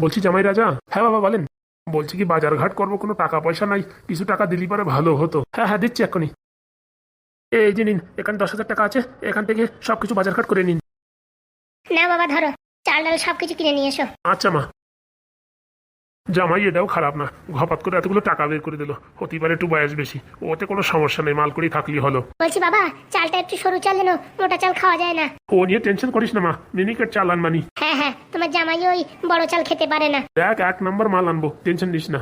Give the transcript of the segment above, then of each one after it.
বলছি জামাই রাজা হ্যাঁ বাবা বলেন। বলছি কি বাজার ঘাট করব কোনো টাকা পয়সা নাই কিছু টাকা দিলি পরে ভালো হতো। হ্যাঁ হ্যাঁ দিচ্ছি এক্ষুনি। এই যে নিন এখানে দশ হাজার টাকা আছে এখান থেকে সব কিছু বাজার ঘাট করে নিন। না বাবা ধরো। চাল ডাল সবকিছু কিনে নিয়ে এসো। আচ্ছা মা। জামাই এটাও খারাপ না। ঘপাত করে এতগুলো টাকা বের করে দিল। হতে পারে একটু বয়স বেশি। ওতে কোনো সমস্যা নেই মাল করেই থাকলেই হলো। বলছি বাবা চালটা একটু সরু চাল এনো মোটা চাল খাওয়া যায় না। ও নিয়ে টেনশন করিস না মা। মিনিকেট চাল আনমানি হ্যাঁ হ্যাঁ তোমার জামাই ওই বড় চাল খেতে পারে না। দেখ এক নম্বর মাল আনব টেনশন নিস না।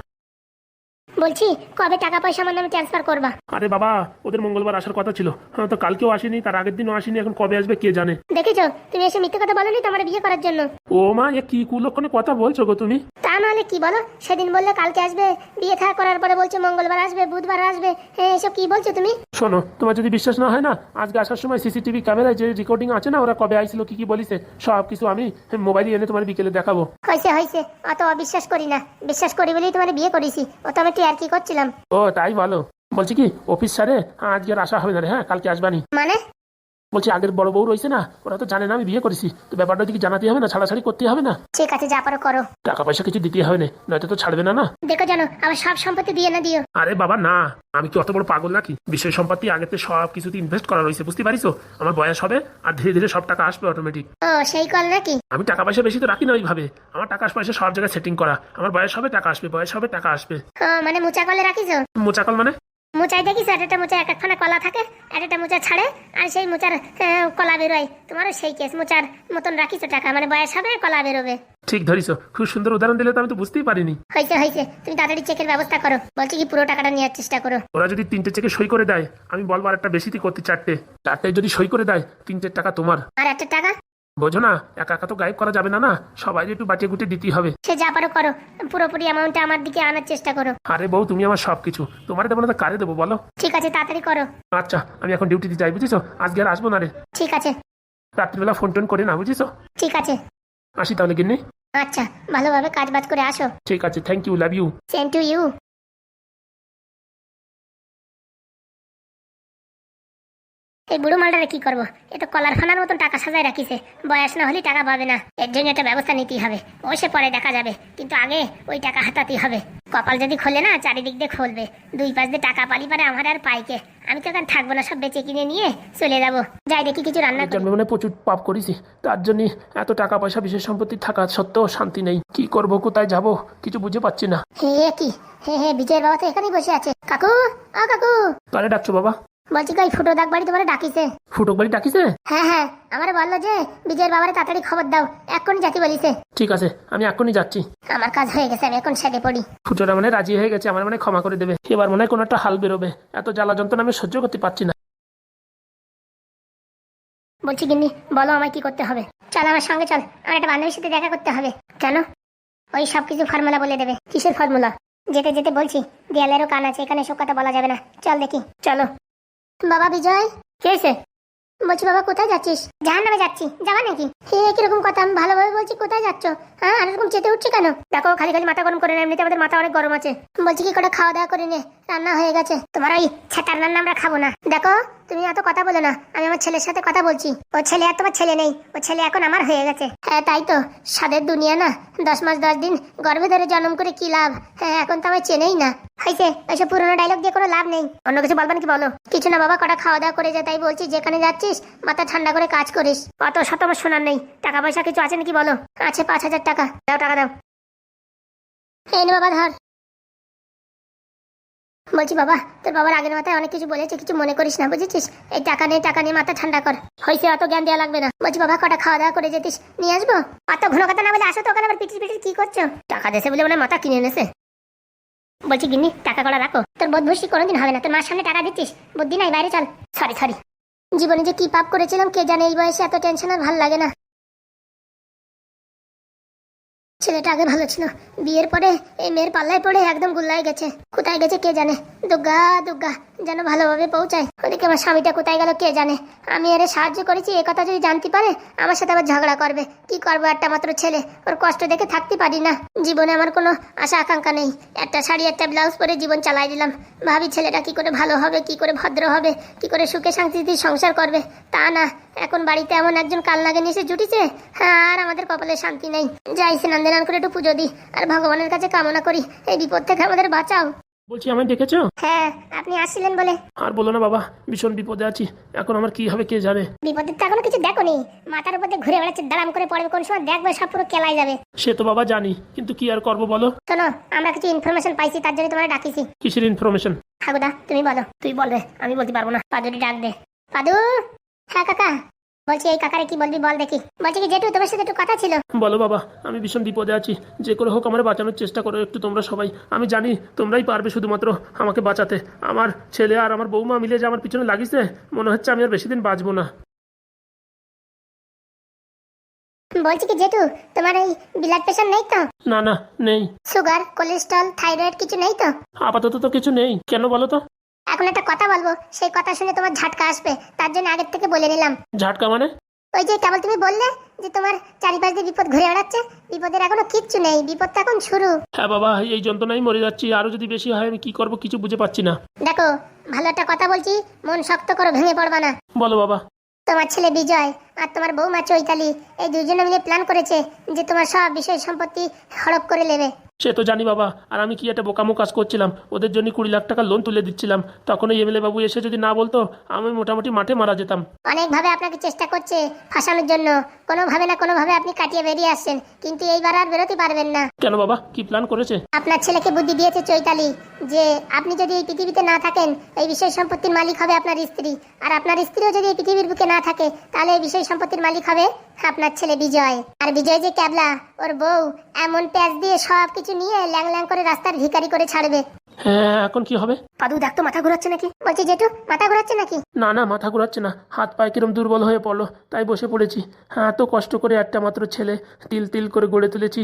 বলছি কবে টাকা পয়সা আমার নামে ট্রান্সফার করবা? আরে বাবা ওদের মঙ্গলবার আসার কথা ছিল। হ্যাঁ তো কালকেও আসেনি তার আগের দিনও আসেনি এখন কবে আসবে কে জানে? দেখেছ তুমি এসে মিথ্যে কথা বলনি তো আমার বিয়ে করার জন্য? ও মা এ কি কুলক্ষণে কথা বলছো গো তুমি? তা নাহলে কি বলো? সেদিন বললে কালকে আসবে বিয়ে থা করার পরে বলছে মঙ্গলবার আসবে বুধবার আসবে। হ্যাঁ এসব কি বলছো তুমি? শোনো তোমার যদি বিশ্বাস না হয় না আজকে আসার সময় সিসিটিভি ক্যামেরায় যে রেকর্ডিং আছে না ওরা কবে আইছিল কি কি বলিছে সব কিছু আমি মোবাইলে এনে তোমার বিকেলে দেখাবো। হয়েছে হয়েছে অত অবিশ্বাস করি না। বিশ্বাস করি বলেই তোমার বিয়ে করেছি। ও তো আমি আর কি করছিলাম? ও তাই বলো বলছি কি অফিস স্যারে আজকে আর আসা হবে না রে হ্যাঁ? কালকে আসবানি মানে? বলছি আগের বড় বউ রয়েছে না ওরা তো জানে না আমি বিয়ে করেছি। তো ব্যাপারটা দিকে জানাতে হবে না ছাড়াছাড়ি করতে হবে না? ঠিক আছে যা পারো করো। টাকা পয়সা কিছু দিতে হবে না নয়তো তো ছাড়বে না না? দেখো জানো আবার সব সম্পত্তি দিয়ে না দিও। আরে বাবা না আমি কি অত বড় পাগল নাকি? বিষয় সম্পত্তি আগেতে সব কিছুতে ইনভেস্ট করা রয়েছে বুঝতে পারিস আমার বয়স হবে আর ধীরে ধীরে সব টাকা আসবে অটোমেটিক ও সেই কল নাকি? আমি টাকা পয়সা বেশি তো রাখি না ওইভাবে। আমার টাকা পয়সা সব জায়গায় সেটিং করা। আমার বয়স হবে টাকা আসবে বয়স হবে টাকা আসবে। ও মানে মোচা কলে রাখিছো? মোচাকল মানে? মোচাই দেখিস এক একটা মোচা এক একখানা কলা থাকে এক একটা মোচা ছাড়ে আর সেই মোচার কলা বেরোয়। তোমারও সেই কেস মোচার মতন রাখিছো টাকা মানে বয়স হবে কলা বেরোবে। ঠিক ধরিস খুব সুন্দর উদাহরণ দিলে তো আমি তো বুঝতেই পারিনি। হয়েছে হয়েছে তুমি তাড়াতাড়ি চেকের ব্যবস্থা করো বলছি কি পুরো টাকাটা নেওয়ার চেষ্টা করো। ওরা যদি তিনটে চেকে সই করে দেয় আমি বলব আর একটা বেশিতে করতে চারটে। চারটে যদি সই করে দেয় তিনটের টাকা তোমার। আর একটা টাকা? বোঝো না একা একা তো গায়েব করা যাবে না না? সবাই একটু বাঁচিয়ে গুটিয়ে দিতেই হবে। সে যা পারো করো পুরোপুরি অ্যামাউন্টটা আমার দিকে আনার চেষ্টা করো। আরে বউ তুমি আমার সব কিছু তোমার দেবো না তো কারে দেবো বলো? ঠিক আছে তাড়াতাড়ি করো। আচ্ছা আমি এখন ডিউটিতে যাই বুঝিস আজকে আর আসব না রে। ঠিক আছে। রাত্রিবেলা ফোন টোন করে না বুঝিস ঠিক আছে। আসি তাহলে গিন্নি। আচ্ছা ভালোভাবে কাজ বাজ করে আসো। ঠিক আছে thank you love you same to you এই বুড়ো মালটারে কি করব? এ তো কলার ফানার মতন টাকা সাজায় রাখিছে। বয়স না হলে টাকা পাবে না। এর জন্য একটা ব্যবস্থা নিতেই হবে। ও সে পরে দেখা যাবে। কিন্তু আগে ওই টাকা হাতাতেই হবে। কপাল যদি খোলে না চারিদিক দিয়ে খুলবে। দুই পাশ দিয়ে টাকা পালি পারে আমার আর পাইকে আমি তো এখন থাকব না সব বেচে কিনে নিয়ে চলে যাব। যাই দেখি কিছু রান্না করি জন্মে মানে প্রচুর পাপ করেছি। তার জন্য এত টাকা পয়সা বিশেষ সম্পত্তি থাকা সত্ত্বেও শান্তি নেই। কি করব কোথায় যাব? কিছু বুঝে পাচ্ছি না। হে কি? হে হে বিজয়ের বাবা তো এখানেই বসে আছে। কাকু আ কাকু। কারে ডাকছো বাবা? বলছি কই ফুটো দাগ বাড়ি তোমার ডাকিছে। ফুটক বাড়ি ডাকিছে? হ্যাঁ হ্যাঁ আমারে বলল যে বিজয়ের বাবারে তাড়াতাড়ি খবর দাও এক্ষুনি জাতি বলিছে। ঠিক আছে আমি এখনই যাচ্ছি। আমার কাজ হয়ে গেছে আমি এখন সেরে পড়ি। ফুটোরা মানে রাজি হয়ে গেছে আমার মানে ক্ষমা করে দেবে। এবার মনে হয় কোনো একটা হাল বেরোবে এত জ্বালা যন্ত্রণা আমি সহ্য করতে পারছি না। বলছি গিন্নি বলো আমায় কি করতে হবে। চল আমার সঙ্গে চল আমার একটা বান্ধবীর সাথে দেখা করতে হবে। কেন? ওই সব কিছু ফর্মুলা বলে দেবে। কিসের ফর্মুলা? যেতে যেতে বলছি দেয়ালেরও কান আছে এখানে সব কথা বলা যাবে না। চল দেখি চলো। বাবা বিজয়? কে এসে? বলছি বাবা কোথায় যাচ্ছিস? জাহান নামে যাচ্ছি। যাবা নাকি? হে কীরকম কথা? আমি ভালোভাবে বলছি কোথায় যাচ্ছ? হ্যাঁ আর এরকম চেতে উঠছি কেন? দেখো খালি খালি মাথা গরম করে না এমনিতে আমাদের মাথা অনেক গরম আছে। বলছি কি করে খাওয়া দাওয়া করে নে? রান্না হয়ে গেছে। তোমার ওই ছাতার রান্না আমরা খাব না। দেখো তুমি এত কথা বলো না, আমি আমার ছেলের সাথে কথা বলছি। ও ছেলে আর তোমার ছেলে নেই, ও ছেলে এখন আমার হয়ে গেছে। হ্যাঁ তাই তো, সাদের দুনিয়া না, দশ মাস দশ দিন গর্ভে ধরে জন্ম করে কি লাভ? হ্যাঁ এখন তো আমার চেনেই না। হয়েছে, ওইসব পুরোনো ডায়লগ দিয়ে কোনো লাভ নেই। অন্য কিছু বলবেন কি বলো? কিছু না বাবা, কটা খাওয়া দাওয়া করে যা, তাই বলছি, যেখানে যাচ্ছিস, মাথা ঠান্ডা করে কাজ করিস। অত শত আমার শোনার নেই। টাকা পয়সা কিছু আছে নাকি বলো? আছে পাঁচ হাজার টাকা। দাও টাকা দাও। এই বাবা, ধর। বলছি, বাবা, তোর বাবার আগের মাথায় অনেক কিছু বলেছে, কিছু মনে করিস না, বুঝেছিস? এই টাকা নেই টাকা নিয়ে মাথা ঠান্ডা কর। হয়েছে অত জ্ঞান দেওয়া লাগবে না। বলছি, বাবা, কটা খাওয়া দাওয়া করে যেতিস, নিয়ে আসব? অত ঘন কথা না বলে আসো তো ওখানে আবার পিটিস পিটিস, কি করছ? টাকা দেশে বলে মনে মাথা কিনে এনেছে। বলছি, গিন্নি, টাকা কড়া রাখো। তোর বোধ ভুষি কোনোদিন হবে না। তোর মার সামনে টাকা দিচ্ছিস। বুদ্ধি নাই, বাইরে চল। Sorry sorry. জীবনে যে কি পাপ করেছিলাম, কে জানে এই বয়সে এত টেনশন আর ভালো লাগে না। ছেলেটা আগে ভালো ছিল। বিয়ের পরে এই মেয়ের পাল্লায় পড়ে একদম গুল্লায় গেছে। কোথায় গেছে কে জানে? দুর্গা দুর্গা যেন ভালোভাবে পৌঁছায়। ওদিকে আমার স্বামীটা কোথায় গেল কে জানে? আমি এর সাহায্য করেছি, এ কথা যদি জানতে পারে, আমার সাথে আবার ঝগড়া করবে। কি করব একটা মাত্র ছেলে? ওর কষ্ট দেখে থাকতে পারি না। জীবনে আমার কোনো আশা আকাঙ্ক্ষা নেই। একটা শাড়ি, একটা ব্লাউজ পরে জীবন চালাই দিলাম। ভাবি ছেলেটা কি করে ভালো হবে, কি করে ভদ্র হবে, কি করে সুখে শান্তিতে সংসার করবে? তা না, এখন বাড়িতে এমন একজন কাল নাগে এসে জুটিছে হ্যাঁ আর আমাদের কপালে শান্তি নেই। যাই সে স্নান দান করে একটু পুজো দিই, আর ভগবানের কাছে কামনা করি। এই বিপদ থেকে আমাদের বাঁচাও। বলছি আমায় ডেকেছো হ্যাঁ আপনি আসছিলেন বলে। আর বলো না বাবা ভীষণ বিপদে আছি। এখন আমার কি হবে কে জানে? বিপদের তো এখনও কিছু দেখোনি। মাথার উপর দিয়ে ঘুরে বেড়াচ্ছে দাঁড়াম করে পড়বে কোন সময় দেখবে সব পুরো কেলাই যাবে। সে তো বাবা জানি কিন্তু কি আর করব বলো? শোনো আমরা কিছু ইনফরমেশন পাইছি তার জন্য তোমার ডাকিছি। কিসের ইনফরমেশন হাগুদা তুমি বলো তুই বলবে আমি বলতে পারব না। পাদুরি ডাক দে। পাদু! হ্যাঁ কাকা। বলছি এই কাকারে কি বলবি বল দেখি। বলছি কি জেঠু তোমার সাথে একটু কথা ছিল? বলো বাবা আমি ভীষণ বিপদে আছি। যে করে হোক আমার বাঁচানোর চেষ্টা করো একটু তোমরা সবাই। আমি জানি তোমরাই পারবে শুধুমাত্র আমাকে বাঁচাতে। আমার ছেলে আর আমার বৌমা মিলে যে আমার পিছনে লাগিছে মনে হচ্ছে আমি আর বেশি দিন বাঁচবো না। বলছি কি জেঠু তোমার এই ব্লাড প্রেশার নেই তো? না না নেই। সুগার কোলেস্ট্রল থাইরয়েড কিছু নেই তো? আপাতত তো কিছু নেই। কেন বলো তো? এখন একটা কথা বলব সেই কথা শুনে তোমার ঝাটকা আসবে তার জন্য আগের থেকে বলে নিলাম। ঝাটকা মানে? ওই যে কেবল তুমি বললে যে তোমার চারিপাশ দিয়ে বিপদ ঘুরে বেড়াচ্ছে বিপদের এখনও কিচ্ছু নেই বিপদটা এখন শুরু। হ্যাঁ বাবা এই যন্ত্রণাই মরে যাচ্ছি আরও যদি বেশি হয় আমি কি করব কিছু বুঝে পাচ্ছি না। দেখো ভালো একটা কথা বলছি মন শক্ত করো ভেঙে পড়বা না। বলো বাবা। তোমার ছেলে বিজয় আর তোমার বৌমা চৈতালি এই দুজনে মিলে প্ল্যান করেছে যে তোমার সব বিষয় সম্পত্তি হড়প করে নেবে। সে তো জানি বাবা আর আমি কি একটা বোকামো কাজ করছিলাম ওদের জন্য কুড়ি লাখ টাকা লোন তুলে দিচ্ছিলাম। তখন ওই এমএলএ বাবু এসে যদি না বলতো আমি মোটামুটি মাঠে মারা যেতাম। অনেকভাবে আপনাকে চেষ্টা করছে ফাঁসানোর জন্য। কোনোভাবে না কোনোভাবে আপনি কাটিয়ে বেরিয়ে আসছেন কিন্তু এইবার আর বেরোতে পারবেন না। কেন বাবা? কি প্ল্যান করেছে? আপনার ছেলেকে বুদ্ধি দিয়েছে চৈতালি যে আপনি যদি এই পৃথিবীতে না থাকেন এই বিষয় সম্পত্তির মালিক হবে আপনার স্ত্রী। আর আপনার স্ত্রীও যদি এই পৃথিবীর বুকে না থাকে তাহলে এই বিষয় সম্পত্তির মালিক হবে আপনার ছেলে বিজয়। আর বিজয় যে ক্যাবলা ওর বউ এমন প্যাচ দিয়ে সব কিছু নিয়ে ল্যাং ল্যাং করে রাস্তার ভিখারি করে ছাড়বে। হ্যাঁ এখন কি হবে? পাদু দেখ তো মাথা ঘোরাচ্ছে নাকি? বলছি জেঠু মাথা ঘোরাচ্ছে নাকি? না না মাথা ঘোরাচ্ছে না। হাত পায়ে কিরম দুর্বল হয়ে পড়ল তাই বসে পড়েছি। হ্যাঁ এত কষ্ট করে একটা মাত্র ছেলে তিল তিল করে গড়ে তুলেছি।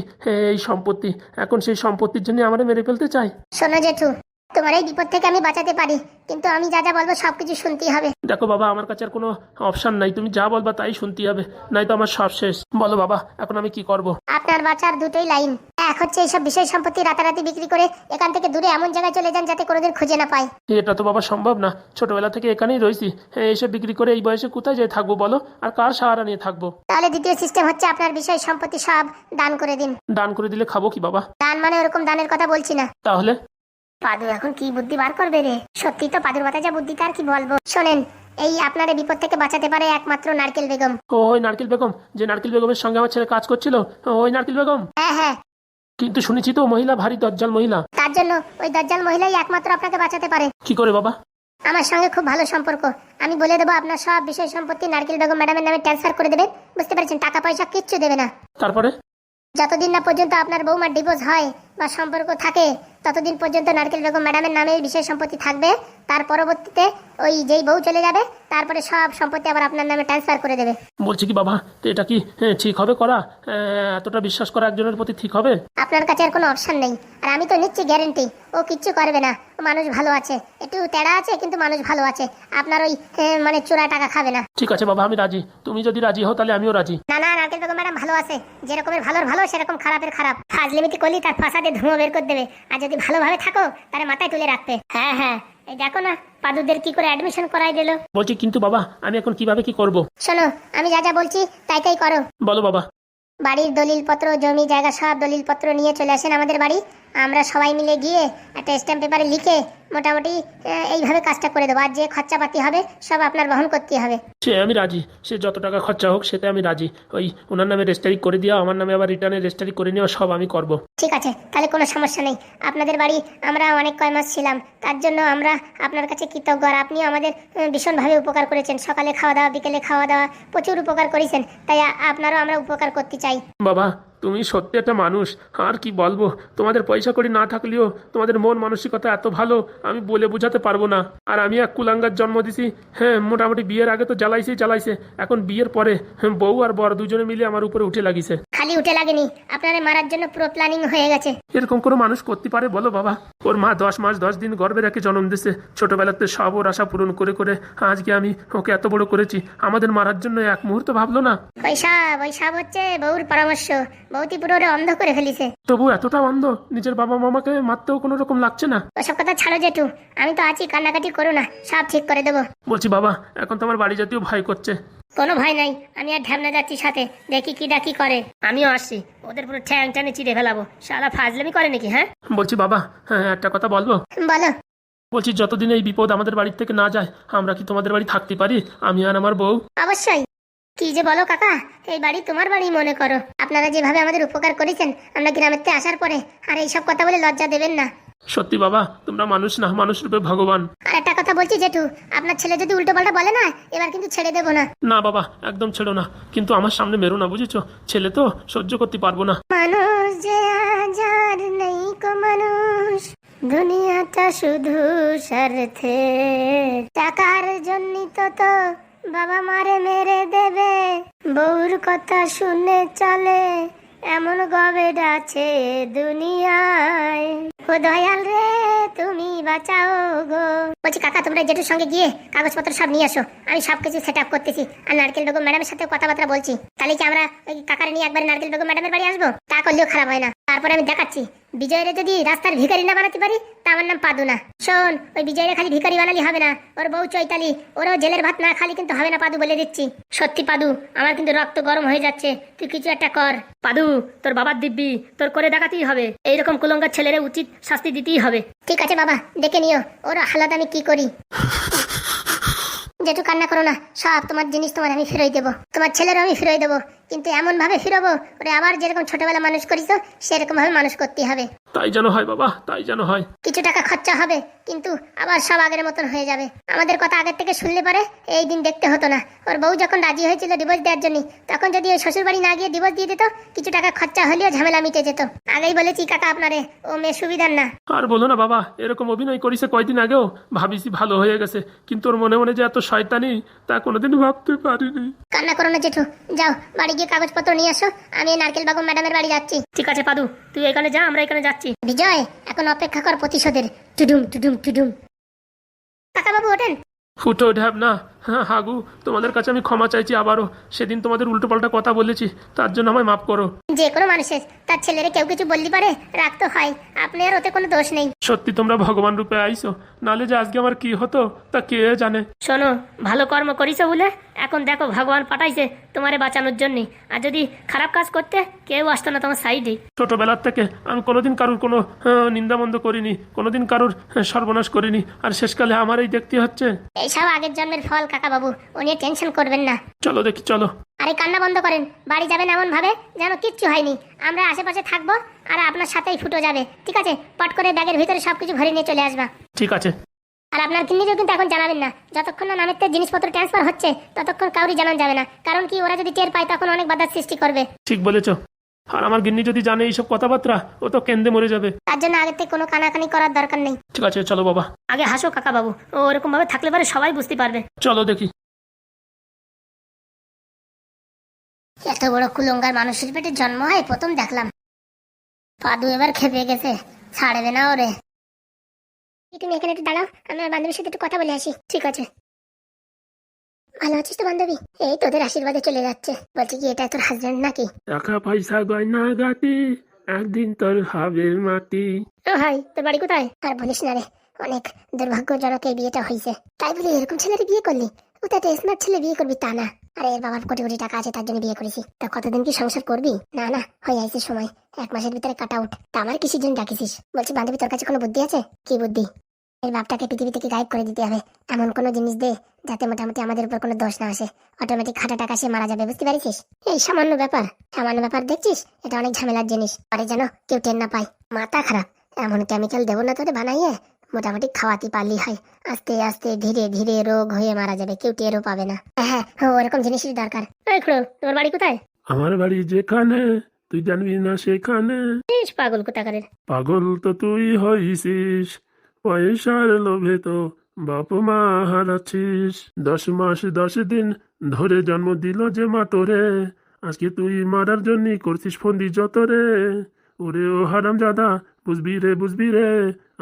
এই সম্পত্তি এখন সেই সম্পত্তির জন্য আমারে মেরে ফেলতে চাই? শোনো জেঠু তোমার এই বিপদ থেকে আমি বাঁচাতে পারি কিন্তু আমি যা যা বলব সবকিছু শুনতেই হবে। দেখো বাবা আমার কাছে আর কোনো অপশন নাই। তুমি যা বলবা তাই শুনতেই হবে নাই তো আমার সব শেষ। বলো বাবা এখন আমি কি করব? আপনার বাঁচার দুটোই লাইন। এক হচ্ছে এইসব বিষয় সম্পত্তি রাতারাতি বিক্রি করে এখান থেকে দূরে এমন জায়গায় চলে যান যাতে কোনোদিন খুঁজে না পায়। এটা তো বাবা সম্ভব না। ছোটবেলা থেকে এখানেই রয়েছি। হ্যাঁ, এইসব বিক্রি করে এই বয়সে কোথায় যেয়ে থাকব বলো? আর কার সাহারা নিয়ে থাকব? তাহলে দ্বিতীয় সিস্টেম হচ্ছে আপনার বিষয় সম্পত্তি সব দান করে দিন। দান করে দিলে খাব কি বাবা? দান মানে ওরকম দানের কথা বলছি না। তাহলে? পাদু এখন কি বুদ্ধি বার করবে রে? সত্যি তো পাদুর মাথায় যা বুদ্ধি তার কি বলব? শোনেন এই আপনার এই বিপদ থেকে বাঁচাতে পারে একমাত্র নারকেল বেগম। ওই নারকেল বেগম যে নারকেল বেগমের সঙ্গে আমার ছেলে কাজ করছিল ওই নারকেল বেগম? হ্যাঁ হ্যাঁ কিন্তু শুনেছি তো মহিলা ভারী দজ্জাল মহিলা। তার জন্য ওই দজ্জাল মহিলাই একমাত্র আপনাকে বাঁচাতে পারে। কি করে বাবা? আমার সঙ্গে খুব ভালো সম্পর্ক। আমি বলে দেবো আপনার সব বিষয় সম্পত্তি নারকেল বেগম ম্যাডামের নামে ট্রান্সফার করে দেবেন। বুঝতে পারছেন? টাকা পয়সা কিচ্ছু দেবে না। তারপরে? যতদিন না পর্যন্ত আপনার বৌমার ডিভোর্স হয় বা সম্পর্ক থাকে ততদিন পর্যন্ত নারকেল বেগম ম্যাডামের নামে বিষয় সম্পত্তি থাকবে। তার পরবর্তীতে ওই যেই বউ চলে যাবে তারপরে সব সম্পত্তি আবার আপনার নামে ট্রান্সফার করে দেবে। বলছি কি বাবা তো এটা কি হ্যাঁ, ঠিক হবে করা? এতটা বিশ্বাস করা একজনের প্রতি ঠিক হবে? আপনার কাছে আর কোনো অপশন নেই। আর আমি তো নিচ্ছি গ্যারেন্টি ও কিচ্ছু করবে না। মানুষ ভালো আছে। একটু তেড়া আছে কিন্তু মানুষ ভালো আছে। আপনার ওই মানে চোরা টাকা খাবে না। ঠিক আছে বাবা আমি রাজি। তুমি যদি রাজি হও তাহলে আমিও রাজি। না না নারকেল বেগম ম্যাডাম ভালো আছে। যেরকমের ভালোর ভালো সেরকম খারাপের খারাপ। ফাজলিমিতি করলি তার ফাঁসাতে ধুঁয়ো বের করে দেবে। আর যদি ভালোভাবে থাকো তাহলে মাথায় তুলে রাখতে। হ্যাঁ হ্যাঁ। এই দেখো না পাদুদের কি করে অ্যাডমিশন করাই দিল। বলছি কিন্তু বাবা আমি এখন কীভাবে কি করব? শোনো আমি যা যা বলছি তাই তাই করো। বলো বাবা। বাড়ির দলিলপত্র জমি জায়গা সব দলিলপত্র নিয়ে চলে আসেন আমাদের বাড়ি। আমরা সবাই মিলে গিয়ে একটা স্ট্যাম্প পেপারে লিখে মোটামুটি এইভাবে কাজটা করে দেবো। আর যে খরচাপাতি হবে সব আপনার বহন করতে হবে। সে আমি রাজি। সে যত টাকা খরচা হোক সেটা আমি রাজি। ওই ওনার নামে রেজিস্টারি করে দেওয়া আমার নামে আবার রিটার্নে রেজিস্টারি করে নেওয়া সব আমি করব। ঠিক আছে তাহলে কোনো সমস্যা নেই। আপনাদের বাড়ি আমরা অনেক কয় মাস ছিলাম। তার জন্য আমরা আপনার কাছে কৃতজ্ঞ। আর আপনি আমাদের ভীষণভাবে উপকার করেছেন। সকালে খাওয়া দাওয়া বিকেলে খাওয়া দাওয়া প্রচুর উপকার করেছেন। তাই আপনারও আমরা উপকার করতে চাই। বাবা তুমি সত্যি একটা মানুষ আর কি বলব? তোমাদের পয়সা করি না থাকলেও তোমাদের মন মানসিকতা এত ভালো আমি বলে বোঝাতে পারব না। আর আমি এক কুলাঙ্গার জন্ম দিছি হ্যাঁ মোটামুটি বিয়ের আগে তো জ্বালাইছে জ্বালাইছে। এখন বিয়ের পরে হ্যাঁ, বউ আর বর দুজনে মিলে আমার উপরে উঠে লাগিছে। খালি উঠে লাগেনি আপনারা মারার জন্য পুরো প্ল্যানিং হয়ে গেছে। এরকম কোনো মানুষ করতে পারে বলো বাবা? ওর মা দশ মাস দশ দিন গর্ভে রেখে জন্ম দিছে। ছোটবেলাতে সব ওর আশা পূরণ করে করে আজকে আমি ওকে এত বড় করেছি। আমাদের মারার জন্য এক মুহূর্ত ভাবলো না? ওইসব ওইসব হচ্ছে বউর পরামর্শ। বউতি পুরো ওরে অন্ধ করে ফেলিছে। তবু এতটা অন্ধ নিজের বাবা মামাকে মারতেও কোনো রকম লাগছে না? ওসব কথা ছাড়ো জেঠু আমি তো আছি কান্নাকাটি করো না সব ঠিক করে দেবো। বলছি বাবা এখন তো আমার বাড়ি জাতীয় ভয় করছে। কোনো ভয় নাই আমি আর ঢ্যামনা যাচ্ছি সাথে দেখি কি ডাকি করে। আমিও আসছি ওদের পুরো ঠ্যাং ঠ্যানে চিড়ে ফেলাবো। শালা ফাজলামি করে নাকি হ্যাঁ? বলছি বাবা হ্যাঁ একটা কথা বলব? বলো। বলছি যতদিন এই বিপদ আমাদের বাড়ির থেকে না যায় আমরা কি তোমাদের বাড়ি থাকতে পারি? আমি আর আমার বউ। অবশ্যই। কি যে বলো কাকা? এই বাড়ি তোমার বাড়ি মনে করো। আপনারা যেভাবে আমাদের উপকার করেছেন আমরা গ্রামের থেকে আসার পরে আর এইসব কথা বলে লজ্জা দেবেন না। সত্যি বাবা তোমরা মানুষ না মানুষ রূপে ভগবান। আর একটা কথা বলছি জেঠু আপনার ছেলে যদি উল্টো পাল্টা বলে না এবার কিন্তু ছেড়ে দেবো না। না বাবা একদম ছেড়ো না। কিন্তু আমার সামনে মেরো না বুঝেছ? ছেলে তো সহ্য করতে পারব না। মানুষ যে আজার নেই কো মানুষ দুনিয়াটা শুধু স্বার্থে। টাকার জন্য তো তো বাবা মারে মেরে দেবে। বউর কথা শুনে চলে, এমন গবেড আছে দুনিয়ায়। ও দয়াল রে, তুমি বাঁচাও গো। বলছি, কাকা, তোমরা জেঠুর সঙ্গে গিয়ে কাগজপত্র সব নিয়ে আসো আমি সব কিছু সেট আপ করতেছি। আর নারকেল বেগম ম্যাডামের সাথে কথাবার্তা বলছি। তাহলে কি আমরা ওই কাকারে নিয়ে একবার নারকেল বেগম ম্যাডামের বাড়ি আসব? তা করলেও খারাপ হয় না। তারপরে আমি দেখাচ্ছি। বিজয়ের যদি রাস্তার ভিখারি না বানাতে পারি তা আমার নাম পাদু না শোন ওই বিজয়ের খালি ভিখারি বানালি হবে না। ওর বউ চৈতালি ওরও জেলের ভাত না খালি কিন্তু হবে না পাদু বলে দিচ্ছি। সত্যি পাদু আমার কিন্তু রক্ত গরম হয়ে যাচ্ছে। তুই কিছু একটা কর। পাদু তোর বাবার দিব্যি তোর করে দেখাতেই হবে। এইরকম কুলঙ্গার ছেলেরা উচিত শাস্তি দিতেই হবে। ঠিক আছে বাবা দেখে নিও ওর হালাত আমি কি করি? যেটু কান্না করো না, সব তোমার জিনিস তোমার আমি ফেরোই দেবো। তোমার ছেলেরও আমি ফেরোই দেবো। কিন্তু এমন ভাবে ফিরবো, ওরে আবার যেরকম ছোটবেলা মানুষ করিস সেরকমভাবে মানুষ করতে হবে। তাই যেন হয় বাবা তাই যেন হয়। কিছু টাকা খরচা হবে কিন্তু আবার সব আগের মতন হয়ে যাবে। আমাদের কথা আগের থেকে শুনলে পারে এই দিন দেখতে হতো না। ওর বউ যখন রাজি হয়েছিল ডিভোর্স দেওয়ার জন্য তখন যদি ওই শ্বশুর বাড়ি না গিয়ে ডিভোর্স দিয়ে দিত কিছু টাকা খরচা হলেও ঝামেলা মিটে যেত। আগেই বলেছি কাকা আপনারে ও মেয়ে সুবিধার না। আর বলো না বাবা এরকম অভিনয় করিছে কয়দিন আগেও ভাবিছি ভালো হয়ে গেছে কিন্তু ওর মনে মনে যে এত শয়তানি তা কোনোদিন ভাবতে পারিনি। কান্না করো না জেঠু যাও বাড়ি গিয়ে কাগজপত্র নিয়ে আসো আমি নারকেল বাগম ম্যাডামের বাড়ি যাচ্ছি। ঠিক আছে পাদু তুই এখানে যা আমরা এখানে যাচ্ছি। বিজয় এখন অপেক্ষা কর প্রতিশোধের। টুডুম টুডুম টুডুম। কাকা বাবু ওঠেন। ফুটো ঢাব না হ্যাঁ হাগু তোমাদের কাছে আমি ক্ষমা চাইছি আবারও। সেদিন তোমাদের উল্টোপাল্টা কথা বলেছি তার জন্য আমায় মাফ করো। যে কোনো মানুষের তার ছেলেরে কেউ কিছু বললি পারে রাখতে হয়। আপনার ওতে কোনো দোষ নেই। সত্যি তোমরা ভগবান রূপে আইছো নালে যে আজকে আমার কি হতো তা কে জানে। শোনো ভালো কর্ম করিস বলে এখন দেখো ভগবান পাঠাইছে তোমারে বাঁচানোর জন্য। আর যদি খারাপ কাজ করতে কেউ আসতো না তোমার সাইডে। ছোটবেলার থেকে আমি কোনোদিন কারুর কোনো আহ, নিন্দামন্দ করিনি কোনোদিন কারুর আহ, সর্বনাশ করিনি। আর শেষকালে আমার এই দেখতে হচ্ছে। এইসব আগের জন্মের ফল কাকা বাবু ও নিয়ে টেনশন করবেন না। চলো দেখি চলো। আরে কান্না বন্ধ করেন। বাড়ি যাবেন এমন ভাবে যেন কিচ্ছু হয়নি। আমরা আশেপাশে থাকব আর আপনার সাথেই ফুটো যাবে। ঠিক আছে? পট করে ব্যাগের ভিতরে সবকিছু ভরে নিয়ে চলে আসবা। ঠিক আছে। আর আপনার কিন্নিকেও কিন্তু এখন জানাবেন না। যতক্ষণ না নামের জিনিসপত্র ট্রান্সফার হচ্ছে ততক্ষণ কাউরি জানানো যাবে না। কারণ কি ওরা যদি টের পায় তখন অনেক বাধার সৃষ্টি করবে। ঠিক বলেছ। আর আমার গিন্নি যদি জানে এইসব কথাবার্তা ও তো কেন্দ্রে মরে যাবে। তার জন্য আগে থেকে কোনো কানাকানি করার দরকার নেই। ঠিক আছে চলো বাবা। আগে হাসো কাকা বাবু ও ওরকম ভাবে থাকলে পারে সবাই বুঝতে পারবে। চলো দেখি। এত বড় কুলঙ্গার মানুষের পেটে জন্ম হয় প্রথম দেখলাম। পাদু এবার খেপে গেছে ছাড়বে না ওরে। তুমি এখানে একটু দাঁড়াও আমি আমার বান্ধবীর সাথে একটু কথা বলে আসি। ঠিক আছে। ভালো আছিস তো বান্ধবী? এই তোদের আশীর্বাদে চলে যাচ্ছে। বলছি কি এটা তোর হাজবেন্ড নাকি? টাকা পয়সা গয়না গাতি একদিন তোর হবে মাটি। ও ভাই তোর বাড়ি কোথায়? আর বলিস না রে অনেক দুর্ভাগ্যজনক এই বিয়েটা হয়েছে তাই বলি এরকম ছেলের বিয়ে করলি? ও তো একটা স্মার্ট ছেলে বিয়ে করবি তা না। আরে এর বাবার কোটি কোটি টাকা আছে তার জন্য বিয়ে করেছি। তা কতদিন কি সংসার করবি? না না হয়ে আইছে সময়। এক মাসের ভিতরে কাট আউট তা আমার কিসের জন্য ডাকিছিস বলছি বান্ধবী তোর কাছে কোনো বুদ্ধি আছে? কি বুদ্ধি? এর বাপটাকে পৃথিবী থেকে গায়েব করে দিতে হবে? এমন কোনো জিনিস দে যাতে মোটামুটি আমাদের উপর কোনো দোষ না আসে। অটোমেটিক খাটা টাকা সে মারা যাবে বুঝতে পারিস এই সামান্য ব্যাপার সামান্য ব্যাপার দেখছিস? এটা অনেক ঝামেলার জিনিস। পরে যেন কেউ টের না পায়। মাথা খারাপ। এমন কেমিক্যাল দেবো না তোরে বানাইয়ে। মোটামুটি খাওয়াতে পারলি হয় আস্তে আস্তে ধীরে ধীরে রোগ হয়ে মারা যাবে কেউ টেরও পাবে না। হ্যাঁ হ্যাঁ ওরকম জিনিসই দরকার। এই তোমার বাড়ি কোথায়? আমার বাড়ি যেখানে তুই জানবি না সেখানে। পাগল কোথাকারের। পাগল তো তুই হইছিস পয়সার লোভে তো বাপ মা হারাচ্ছিস দশ মাস, দশ দিন ধরে জন্ম দিল যে মা তোরে। আজকে তুই মারার জন্য করছিস ফন্দি যত রে ওরে ও হারাম জাদা বুঝবি রে বুঝবি রে,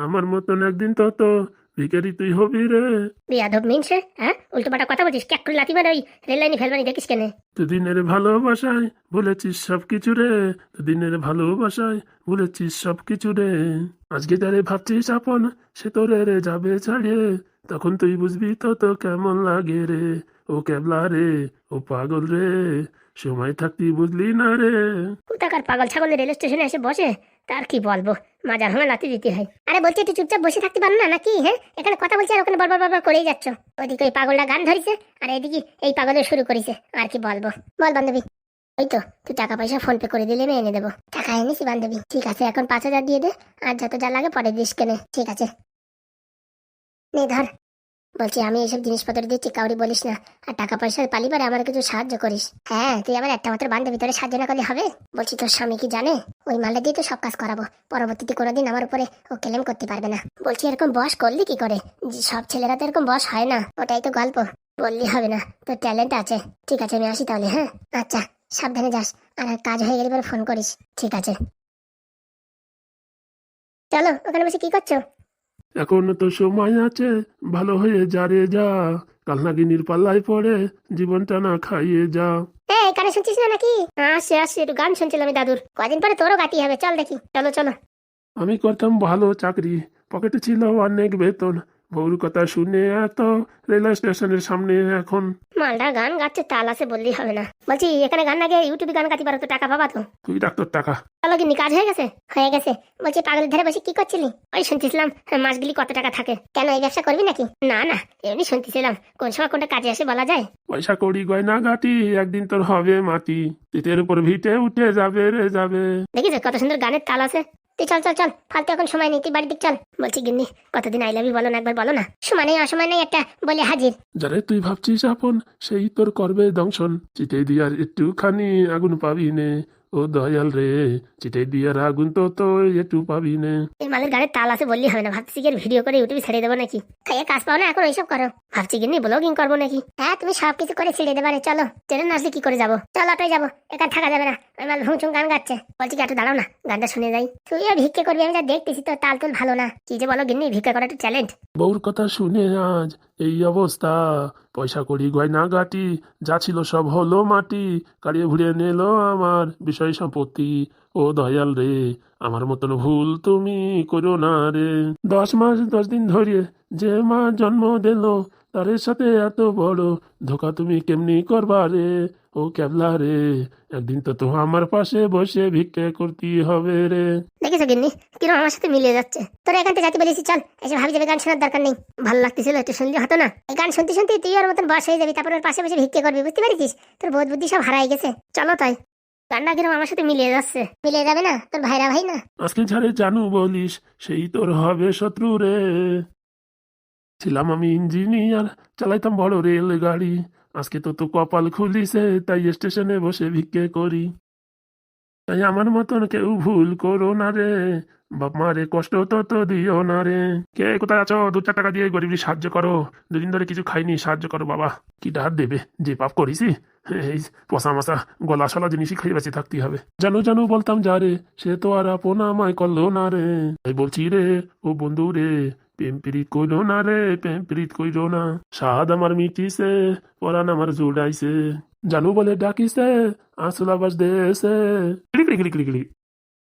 আমার মতন একদিন তো তো ভিখারি তুই হবি রে। বিয়াধব মিনসে হ্যাঁ? উল্টো পাটা কথা বলছিস ক্যাক করে লাথি মারে ওই রেল লাইনে ফেলবানি দেখিস কেন? দুদিনের ভালোবাসায় বলেছিস সব কিছু রে দুদিনের ভালোবাসায় বলেছিস সব কিছু রে। আজকে যারে ভাবছিস আপন সে তোরে রে যাবে ছাড়িয়ে তখন তুই বুঝবি তো তো কেমন লাগে রে। ও কেবলা রে ও পাগল রে সময় থাকতি বুঝলি না রে। কোথাকার পাগল ছাগল রেল স্টেশনে এসে বসে তার কি বলব? মাজার হমে লাথি দিতে হয়। আরে বলছি একটু চুপচাপ বসে থাকতে পারো না নাকি হ্যাঁ? এখানে কথা বলছি আর ওখানে বরবার বরবার করেই যাচ্ছ। ওদিকে ওই পাগলটা গান ধরিছে আর এদিকে এই পাগলের শুরু করেছে। আর কি বলব? বল বান্ধবী। ওই তো, তুই টাকা পয়সা ফোন পে করে দিলে আমি এনে দেবো। টাকা এনেছি বান্ধবী। ঠিক আছে, এখন পাঁচ হাজার দিয়ে দে। আর যত যা লাগে পরে দিস কেনে। ঠিক আছে। নে ধর। বলছি, আমি এইসব জিনিসপত্র দিচ্ছি, কাউরি বলিস না। আর টাকা পয়সা পালি পারে আমার কিছু সাহায্য করিস। হ্যাঁ তুই আমার একটা মাত্র বান্ধবী তোরে সাহায্য না করলে হবে? বলছি, তোর স্বামী কি জানে? ওই মালটা দিয়ে তো সব কাজ করাবো। পরবর্তীতে কোনোদিন আমার উপরে ও ক্লেম করতে পারবে না। বলছি, এরকম বস করলি কি করে? সব ছেলেরা তো এরকম বস হয় না, ওটাই তো গল্প। বললি হবে না, তোর ট্যালেন্ট আছে। ঠিক আছে, আমি আসি তাহলে হ্যাঁ? আচ্ছা সাবধানে যাস। আর কাজ হয়ে গেলে পরে ফোন করিস। ঠিক আছে। চলো, ওখানে বসে কি করছ? এখন তো সময় আছে ভালো হয়ে জারে রে যা। কাল নাকি পাল্লায় পড়ে জীবনটা না খাইয়ে যা। এই কানে শুনছিস না নাকি? আসে আসে একটু গান শুনছিলাম আমি দাদুর। কদিন পরে তোরও গাতি হবে চল দেখি। চলো চলো। আমি করতাম ভালো চাকরি পকেটে ছিল অনেক বেতন। বউর কথা শুনে এত রেল স্টেশনের সামনে এখন। মালটা গান গাচ্ছে তাল আছে বললেই হবে না। বলছি এখানে গান না গিয়ে ইউটিউবে গান গাতে পারো তো টাকা পাবা তো? তুই ডাক্তার টাকা। চলো কিন্তু কাজ হয়ে গেছে? হয়ে গেছে। বলছি পাগলের ধারে বসে কি করছিলি? ওই শুনতেছিলাম মাসগুলি কত টাকা থাকে। কেন এই ব্যবসা করবি নাকি? না না এমনি শুনতেছিলাম। কোন সময় কোনটা কাজে আসে বলা যায়? পয়সা কড়ি গয়না গাটি একদিন তোর হবে মাটি। তিতের উপর ভিটে উঠে যাবে রে যাবে। দেখিস কত সুন্দর গানের তাল আছে? তুই চল চল চল। ফালতু এখন সময় নেই, তুই বাড়ির দিক চল। বলছি, গিন্নি, কতদিন আই লাভ ইউ বলো না, একবার বলো না। সময় নেই, অসময় নেই একটা, বলে হাজির। যারে তুই ভাবছিস আপন? সেই তোর করবে দংশন। চিটে দিয়ার একটুখানি আগুন পাবি নে ও দয়াল রে চিটে দিয়ার আগুন তো তো একটু পাবি নে। এই মালের গানের তাল আছে বললেই হবে না ভাবছি কি ভিডিও করে ইউটিউবে ছেড়ে দেবো নাকি? খাইয়ে কাজ পাও না এখন এইসব করো। ভাবছি গিন্নি ব্লগিং করব নাকি? হ্যাঁ তুমি সব কিছু করে ছেড়ে দেবে চলো। ট্রেনে না আসলে কি করে যাব? চলো অটোয় যাব এখানে থাকা যাবে না। ওই মাল ভুংচুং গান গাচ্ছে। বলছি কি একটু দাঁড়াও না গানটা শুনে যাই। তুইও ভিক্ষে করবি আমি যা দেখতেছি তো তাল তুল ভালো না। কি যে বলো গিন্নি ভিক্ষা করা একটু ট্যালেন্ট বউর কথা শুনে আজ এই অবস্থা। পয়সা করি গয়না গাটি, যা ছিল সব হলো মাটি, কাড়িয়ে ভুড়িয়ে নিল আমার বিষয় সম্পত্তি। ও দয়াল রে, আমার মতন ভুল তুমি করো না রে। দশ মাস, দশ দিন ধরে যে মা জন্ম দিল তার সাথে এত বড় ধোকা তুমি কেমনি করবা রে? ও ক্যাবলা রে একদিন তো তো আমার পাশে বসে ভিক্ষে করতে হবে রে। দেখেছ গিন্নি কিরম আমার সাথে মিলিয়ে যাচ্ছে। তোরা এখান থেকে যাতে বলেছি চল এসে ভাবি যাবে গান শোনার দরকার নেই। ভালো লাগতেছিল একটু শুনলে হতো না। এই গান শুনতে শুনতে তুই ওর মতন বস হয়ে যাবি তারপর ওর পাশে বসে ভিক্ষে করবি বুঝতে পেরেছিস? তোর বোধ বুদ্ধি সব হারাই গেছে। চলো তাই। গানটা কিরম আমার সাথে মিলিয়ে যাচ্ছে। মিলিয়ে যাবে না? তোর ভাইরা ভাই না? আজকে ঝাড়ে জানু বলিস সেই তোর হবে শত্রু রে। ছিলাম আমি ইঞ্জিনিয়ার, চালাইতাম বড় রেল গাড়ি আজকে তো তো কপাল খুলিছে, তাই স্টেশনে বসে ভিক্ষে করি। তাই আমার মতন কেউ ভুল করো না রে। বাপ মা রে কষ্ট তো তো দিও না রে। কে কোথায় আছো? দু চার টাকা দিয়ে গরিবি সাহায্য করো। দুদিন ধরে কিছু খাইনি, সাহায্য করো বাবা। কি ডাক দেবে? যে পাপ করিসি এই পচা মশা গলা সলা জিনিসই খাই বেঁচে থাকতে হবে। জানো জানো বলতাম যা রে, সে তো আর আপন আমায় করল না রে। তাই বলছি রে, ও বন্ধু রে প্রেম প্রীত কইলো না রে প্রেম প্রীত কইলো না স্বাদ আমার মিটিছে পরান আমার জুড়াইছে জানু বলে ডাকিছে আসলা বাস দেশে ক্লিক ক্লিক ক্লিক ক্লিক